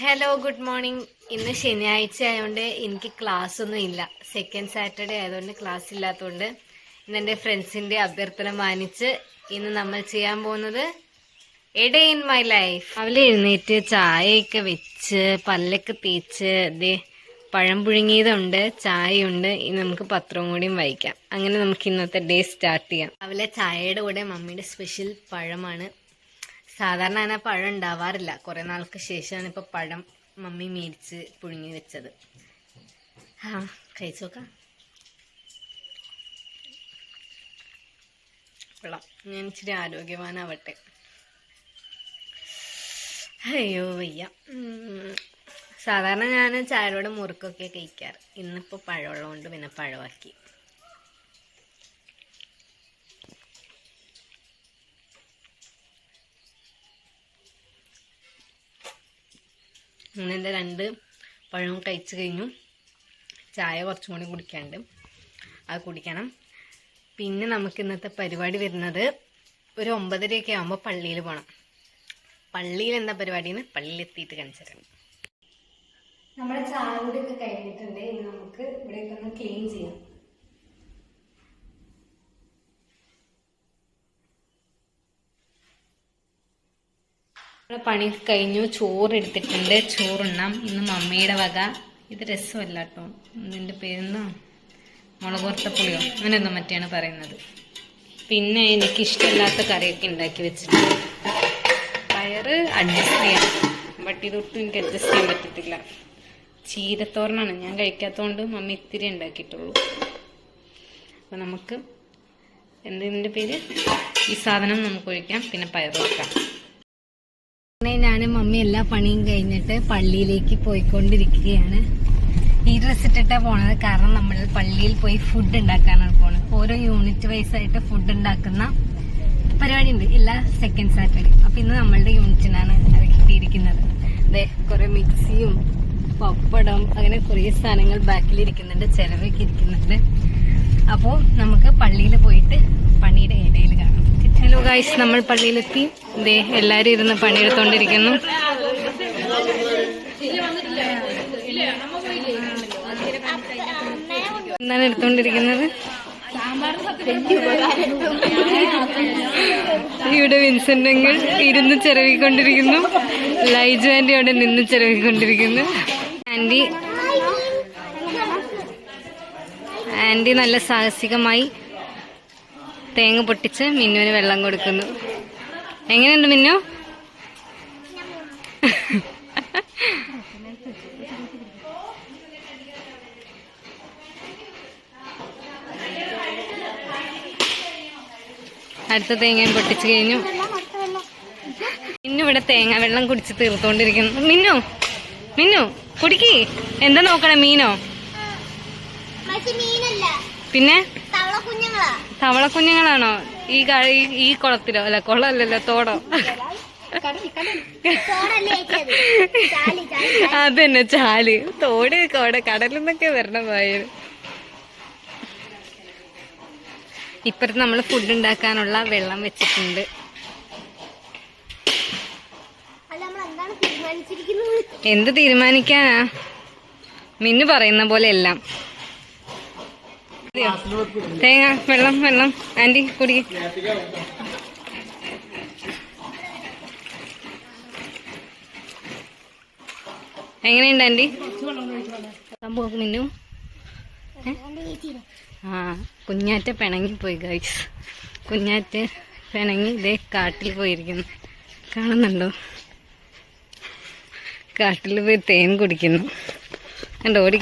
Hello good morning ഇന്ന് ശനിയാഴ്ച ആയതുകൊണ്ട് എനിക്ക് ക്ലാസ് ഒന്നും ഇല്ല. സെക്കൻഡ് സാറ്റർഡേ ആയതുകൊണ്ട് ക്ലാസ് ഇല്ലാത്തതുകൊണ്ട് ഇന്ന് എന്റെ ഫ്രണ്ട്സിന്റെ അഭ്യർത്ഥന മാനിച്ച് ഇന്ന് നമ്മൾ ചെയ്യാൻ പോകുന്നത് എഡേ ഇൻ മൈ ലൈഫ് അവളെ എഴുന്നേറ്റ് ചായയൊക്കെ വെച്ച് പല്ലൊക്കെ തേച്ച് ദേ പഴം പുഴുങ്ങിയതുണ്ട് ചായയുണ്ട്. ഇനി നമുക്ക് പത്രവും കൂടിയും വായിക്കാം. അങ്ങനെ നമുക്ക് ഇന്നത്തെ ഡേ സ്റ്റാർട്ട് ചെയ്യാം. അവലെ ചായയുടെ കൂടെ മമ്മിയുടെ സ്പെഷ്യൽ പഴമാണ് സാധാരണ അങ്ങനെ പഴം ഉണ്ടാവാറില്ല. കുറെ നാൾക്ക് ശേഷമാണ് ഇപ്പൊ പഴം മമ്മി മേടിച്ച് പുഴുങ്ങി വെച്ചത്. ആ കഴിച്ചു നോക്കാം. കൊള്ളാം. ഞാൻ ഇച്ചിരി ആരോഗ്യവാനാവട്ടെ. അയ്യോ വയ്യ. സാധാരണ ഞാൻ ചായയോടെ മുറുക്കൊക്കെ കഴിക്കാറ്. ഇന്നിപ്പോൾ പഴമുള്ളതുകൊണ്ട് പിന്നെ പഴമാക്കി. അങ്ങനെ എന്റെ രണ്ട് പഴവും കഴിച്ചു കഴിഞ്ഞു. ചായ കുറച്ചും കൂടി കുടിക്കാണ്ട് അത് കുടിക്കണം. പിന്നെ നമുക്ക് ഇന്നത്തെ പരിപാടി വരുന്നത് ഒരു ഒമ്പതരയൊക്കെ ആകുമ്പോൾ പള്ളിയിൽ പോകണം പള്ളിയിൽ എന്താ പരിപാടിന്ന്? പള്ളിയിൽ എത്തിയിട്ട് കാണിച്ചു നമ്മുടെ ചായ കൂടിയൊക്കെ കഴിഞ്ഞിട്ടുണ്ട്. ഇനി നമുക്ക് ഇവിടെയൊക്കെ ഒന്ന് ക്ലീൻ ചെയ്യാം. നമ്മുടെ പണി കഴിഞ്ഞു ചോറ് എടുത്തിട്ടുണ്ട് ചോറുണ്ണാം. ഇന്ന് മമ്മിയുടെ വക. ഇത് രസമല്ല കേട്ടോ. ഇതിന്റെ പേരെന്നോ മുളക് പുളിയോ അങ്ങനെ എന്തോ മറ്റാണ് പറയുന്നത്. പിന്നെ എനിക്ക് ഇഷ്ടമില്ലാത്ത കറിയൊക്കെ ഉണ്ടാക്കി വെച്ചിട്ടുണ്ട്. പയറ് അഡ്ജസ്റ്റ് ചെയ്യാം. ബട്ട് ഇതൊട്ടും എനിക്ക് അഡ്ജസ്റ്റ് ചെയ്യാൻ പറ്റത്തില്ല. ചീരത്തോരനാണ്. ഞാൻ കഴിക്കാത്തതുകൊണ്ട് മമ്മി ഇത്തിരി ഉണ്ടാക്കിയിട്ടുള്ളൂ. അപ്പം നമുക്ക് എന്തിന്റെ പേര്? ഈ സാധനം നമുക്ക് ഒഴിക്കാം. പിന്നെ പയർ വെക്കാം. ഞാനും മമ്മി എല്ലാ പണിയും കഴിഞ്ഞിട്ട് പള്ളിയിലേക്ക് പോയിക്കൊണ്ടിരിക്കുകയാണ്. ഈ ഡ്രസ് ഇട്ടിട്ടാ പോണത് കാരണം നമ്മൾ പള്ളിയിൽ പോയി ഫുഡ് ഉണ്ടാക്കാനാണ് പോണത്. ഓരോ യൂണിറ്റ് വൈസ് ആയിട്ട് ഫുഡ് ഉണ്ടാക്കുന്ന പരിപാടി ഉണ്ട് എല്ലാ സെക്കൻഡ് സാറ്റർഡേ അപ്പൊ ഇന്ന് നമ്മളുടെ യൂണിറ്റിനാണ് കിട്ടിയിരിക്കുന്നത്. അതെ കുറെ മിക്സിയും പപ്പടം അങ്ങനെ കുറെ സാധനങ്ങൾ ബാക്കിൽ ഇരിക്കുന്നുണ്ട്. ചിലവൊക്കെ ഇരിക്കുന്നുണ്ട്. അപ്പോൾ നമുക്ക് പള്ളിയിൽ പോയിട്ട് പണിയുടെ ഇടയിൽ കാണാം. ഹലോ ഗായ്സ് നമ്മൾ പള്ളിയിലെത്തി. ദേ എല്ലാരും ഇരുന്ന് പണിയെടുത്തോണ്ടിരിക്കുന്നു. എന്താണ് എടുത്തോണ്ടിരിക്കുന്നത്? ഇവിടെ വിൻസെന്റങ്ങൾ ഇരുന്ന് ചിരവിക്കൊണ്ടിരിക്കുന്നു. ലൈജു ആന്റി അവിടെ നിന്ന് ചിരവിക്കൊണ്ടിരിക്കുന്നു. ആന്റി ആന്റി നല്ല സാഹസികമായി തേങ്ങ പൊട്ടിച്ച് മിന്നുവിന് വെള്ളം കൊടുക്കുന്നു. എങ്ങനെയുണ്ട് മിന്നു? അടുത്ത തേങ്ങയും പൊട്ടിച്ചു കഴിഞ്ഞു. മിന്നു ഇവിടെ തേങ്ങ വെള്ളം കുടിച്ച് തീർത്തോണ്ടിരിക്കുന്നു. മിന്നു മിന്നു കുടിക്കി. എന്താ നോക്കണേ മീനോ? പിന്നെ? തവള കുഞ്ഞുങ്ങളാണോ? ഈ ഈ- കുളത്തിലോ? അല്ല കുളമല്ലല്ലോ തോടോ? അതന്നെ ചാൽ. തോട് കോട കടലിൽ നിന്നൊക്കെ വരണം പോയത് ഇപ്പുറത്ത് നമ്മൾ ഫുഡ് ഉണ്ടാക്കാനുള്ള വെള്ളം വെച്ചിട്ടുണ്ട്. എന്ത് തീരുമാനിക്കാനാ? മിന്നു പറയുന്ന പോലെ എല്ലാം. മതിയോ? തേങ്ങ വെള്ളം വെള്ളം. ആന്റി കുടി. എങ്ങനെയുണ്ട് ആന്റി? സംഭവം മിന്നു. ആ കുഞ്ഞാറ്റ പിണങ്ങി പോയി ഗൈസ് കുഞ്ഞാറ്റ പിണങ്ങി ഇതേ കാട്ടിൽ പോയിരിക്കുന്നു. കാണുന്നുണ്ടോ? കാട്ടിൽ പോയി തേൻ കുടിക്കുന്നു. കണ്ടോ ഓടി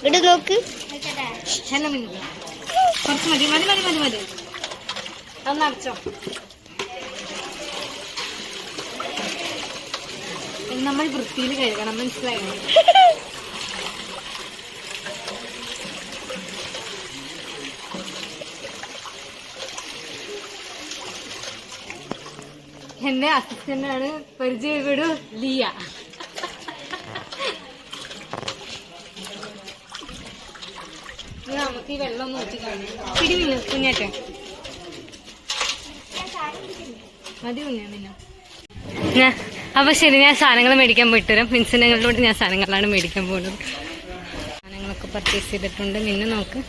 ഇവിടെ നോക്ക്. കുറച്ച് മതി മതി മതി മതി മതി. അതൊന്ന് അടച്ചോ. നമ്മൾ വൃത്തിയിൽ കഴുകണം മനസ്സിലായോ? എന്റെ അസിസ്റ്റന്റാണ് പരിചയപ്പെടൂ ലിയ നമുക്ക് ഈ വെള്ളം മതി കുഞ്ഞാ നിന്നെ ഞാൻ അപ്പൊ ശരി ഞാൻ സാധനങ്ങൾ മേടിക്കാൻ പോയിട്ട് വരാം മിൻസിനങ്ങളിലോട്ട് ഞാൻ സാധനങ്ങളാണ് മേടിക്കാൻ പോകുന്നത് സാധനങ്ങളൊക്കെ പർച്ചേസ് ചെയ്തിട്ടുണ്ട്. മിന്നു നോക്ക്.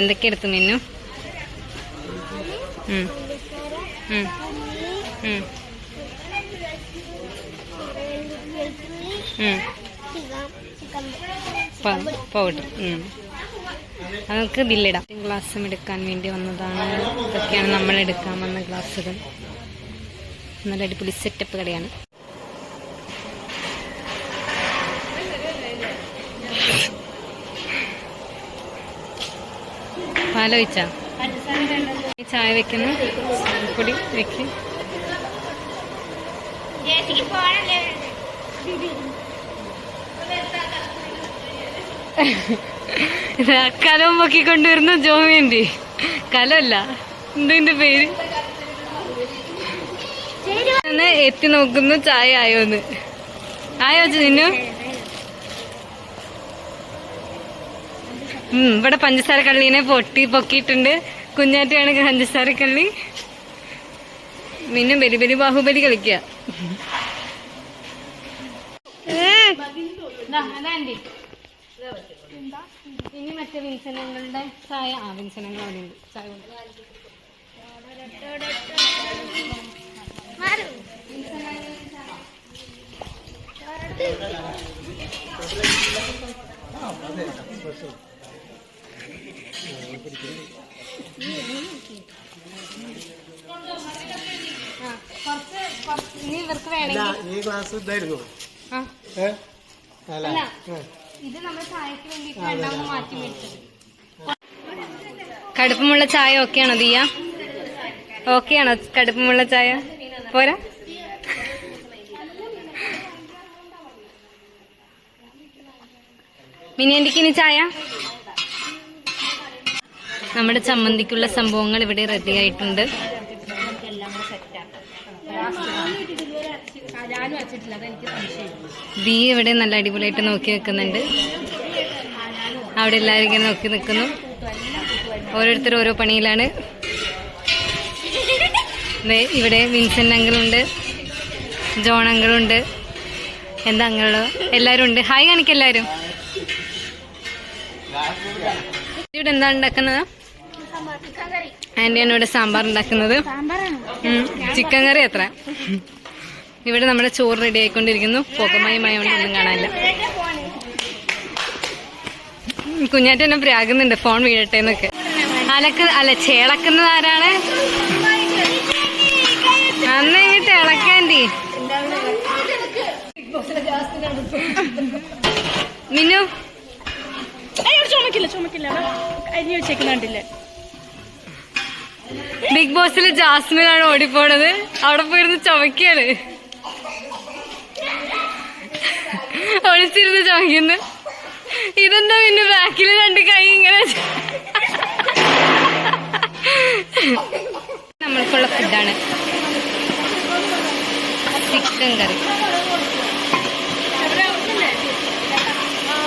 എന്തൊക്കെ എടുത്തു മിന്നു? പൗഡർ. നമുക്ക് ബില്ലിടാം. ഗ്ലാസ്സും എടുക്കാൻ വേണ്ടി വന്നതാണ്. ഇതൊക്കെയാണ് നമ്മൾ എടുക്കാൻ വന്ന ഗ്ലാസ്സുകൾ. നല്ല അടിപൊളി സെറ്റപ്പ് കടയാണ്. ആലോചിച്ച ചായ വെക്കുന്നു. പൊടി വെക്ക്. ഇത് കലവും പൊക്കി കൊണ്ടുവരുന്ന ജോമിയന്റെ കലല്ല എന്തിന്റെ പേര്? എത്തി നോക്കുന്നു ചായ ആയോന്ന് ആയോ നിന്നു? ഉം ഇവിടെ പഞ്ചസാര കള്ളീനെ പൊട്ടി പൊക്കിയിട്ടുണ്ട്. കുഞ്ഞാറ്റയാണ് പഞ്ചസാര കള്ളി. പിന്നെ ബലി ബലി ബാഹുബലി കളിക്കുക. അതാണ്ടി ഇനി മറ്റേ വിൻസനങ്ങളുടെ ചായ. ആ വിൻസനങ്ങൾ അവിടെ ഉണ്ട്. ചായ. കുറച്ച് കുറച്ച് ഇനി ഇവർക്ക് വേണമെങ്കിൽ ഈ ക്ലാസ് ഇതായിരുന്നു. ആ. അല്ല. ഇത് നമ്മൾ ചായക്ക് വേണ്ടിയിട്ട് രണ്ടാമത് മാറ്റി കടുപ്പമുള്ള ചായ ഓക്കെയാണോ ദിയ? ഓക്കെയാണോ കടുപ്പമുള്ള ചായ? പോരാ. മിനിയന്റിക്ക് ഇനി ചായ? നമ്മുടെ ചമ്മന്തിക്കുള്ള സംഭവങ്ങൾ ഇവിടെ റെഡി ആയിട്ടുണ്ട്. ദീ ഇവിടെ നല്ല അടിപൊളിയായിട്ട് നോക്കി നിൽക്കുന്നുണ്ട്. അവിടെ എല്ലാവരും ഇങ്ങനെ നോക്കി നിൽക്കുന്നു. ഓരോരുത്തർ ഓരോ പണിയിലാണ്. ഇവിടെ വിൻസെന്റ് അങ്കിളുണ്ട്. ജോൺ അങ്കിളുണ്ട്. എന്താ അങ്കിളോ? എല്ലാവരും ഉണ്ട്. ഹായ് കാണിക്കെല്ലാവരും ഇവിടെ എന്താ ഉണ്ടാക്കുന്നത്? ആന്റിയാണ് ഇവിടെ സാമ്പാർ ഉണ്ടാക്കുന്നത്. ചിക്കൻ കറി എത്ര ഇവിടെ നമ്മുടെ ചോറ് റെഡി ആയിക്കൊണ്ടിരിക്കുന്നു. പുകമയമായ ഒന്നും കാണാനില്ല. കുഞ്ഞാറ്റ എന്നെ പ്രാകുന്നുണ്ട്. ഫോൺ വീഴട്ടെ എന്നൊക്കെ. അലക്ക് അല്ല ചേളക്കുന്നത് ആരാണ്? അന്ന് ഇങ്ങോട്ട് ഇളക്കാന്റി മിന്നു. ചുമക്കില്ല ചുമക്കില്ല. അരി വെച്ചേക്കുന്നുണ്ടില്ലേ. ബിഗ് ബോസിൽ ജാസ്മിനാണ് ഓടിപ്പോണത്. അവിടെ പോയിരുന്ന് ചുമക്കാണ്. ഒളിച്ചിരുന്ന് ചോദിക്കുന്ന ഇതെന്താ പിന്നെ ബാക്കിൽ രണ്ട് കൈ ഇങ്ങനെ നമ്മൾക്കുള്ള ഫുഡാണ്. ചിക്കൻ കറി.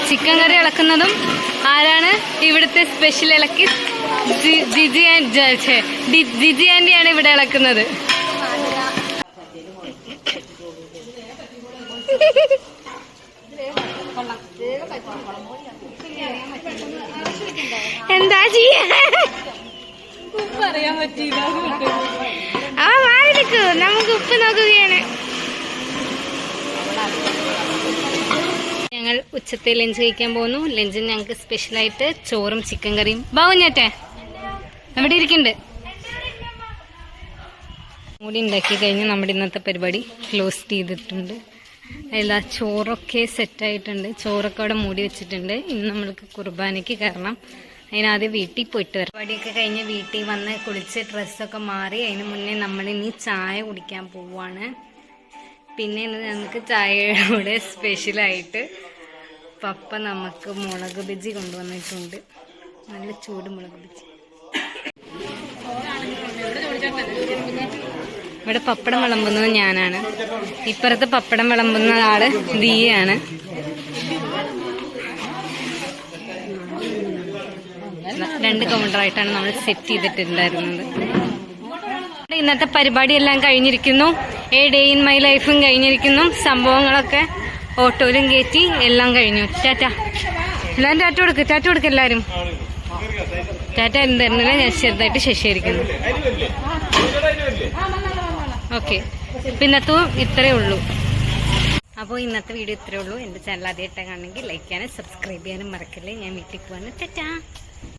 ചിക്കൻ കറി ഇളക്കുന്നതും ആരാണ്? ഇവിടുത്തെ സ്പെഷ്യൽ ഇളക്കി ജിജി ആൻഡ് ജിജി ആന്റിയാണ് ഇവിടെ ഇളക്കുന്നത്. ഞങ്ങൾ ഉച്ചത്തെ ലഞ്ച് കഴിക്കാൻ പോകുന്നു. ലഞ്ചിന് ഞങ്ങൾക്ക് സ്പെഷ്യലായിട്ട് ചോറും ചിക്കൻ കറിയും. ബാവുഞ്ഞാറ്റെ അവിടെ ഇരിക്കുന്നുണ്ട് മൂടി ഉണ്ടാക്കി കഴിഞ്ഞ് നമ്മുടെ ഇന്നത്തെ പരിപാടി ക്ലോസ് ചെയ്തിട്ടുണ്ട്. എല്ലാ ചോറൊക്കെ സെറ്റായിട്ടുണ്ട് ചോറൊക്കെ അവിടെ മൂടി വെച്ചിട്ടുണ്ട്. ഇന്ന് നമ്മൾക്ക് കുർബാനയ്ക്ക് കയറണം. അതിനാദ്യം വീട്ടിൽ പോയിട്ട് വരാം. പരിപാടിയൊക്കെ കഴിഞ്ഞ് വീട്ടിൽ വന്ന് കുളിച്ച് ഡ്രസ്സൊക്കെ മാറി അതിന് മുന്നേ നമ്മൾ ഇനി ചായ കുടിക്കാൻ പോവാണ്. പിന്നെ നമുക്ക് ചായയുടെ സ്പെഷ്യലായിട്ട് പപ്പ നമുക്ക് മുളക് ബജി കൊണ്ടുവന്നിട്ടുണ്ട്. നല്ല ചൂട് മുളക് ബജി ഇവിടെ പപ്പടം വിളമ്പുന്നത് ഞാനാണ്. ഇപ്പുറത്ത് പപ്പടം വിളമ്പുന്ന ആൾ ദിയാണ്. രണ്ട് കൗണ്ടറായിട്ടാണ് നമ്മൾ സെറ്റ് ചെയ്തിട്ടുണ്ടായിരുന്നത്. ഇന്നത്തെ പരിപാടിയെല്ലാം കഴിഞ്ഞിരിക്കുന്നു. എ ഡേ ഇൻ മൈ ലൈഫും കഴിഞ്ഞിരിക്കുന്നു. സംഭവങ്ങളൊക്കെ ഓട്ടോയിലും കയറ്റി എല്ലാം കഴിഞ്ഞു. ടാറ്റ. എല്ലാവരും ടാറ്റ കൊടുക്ക് ടാറ്റ കൊടുക്ക് എല്ലാവരും ടാറ്റ എന്തെന്നില്ല ഞാൻ ചെറുതായിട്ട് ശശിയായിരിക്കുന്നു. ഓക്കെ. പിന്നത്തും ഇത്രയേ ഉള്ളൂ. അപ്പോൾ ഇന്നത്തെ വീഡിയോ ഇത്രയേ ഉള്ളൂ. എന്റെ ചാനൽ ആദ്യമായിട്ടാണെങ്കിൽ ലൈക്ക് ചെയ്യാനും സബ്സ്ക്രൈബ് ചെയ്യാനും മറക്കല്ലേ. ഞാൻ വീട്ടിൽ പോകാനും ടാറ്റാ.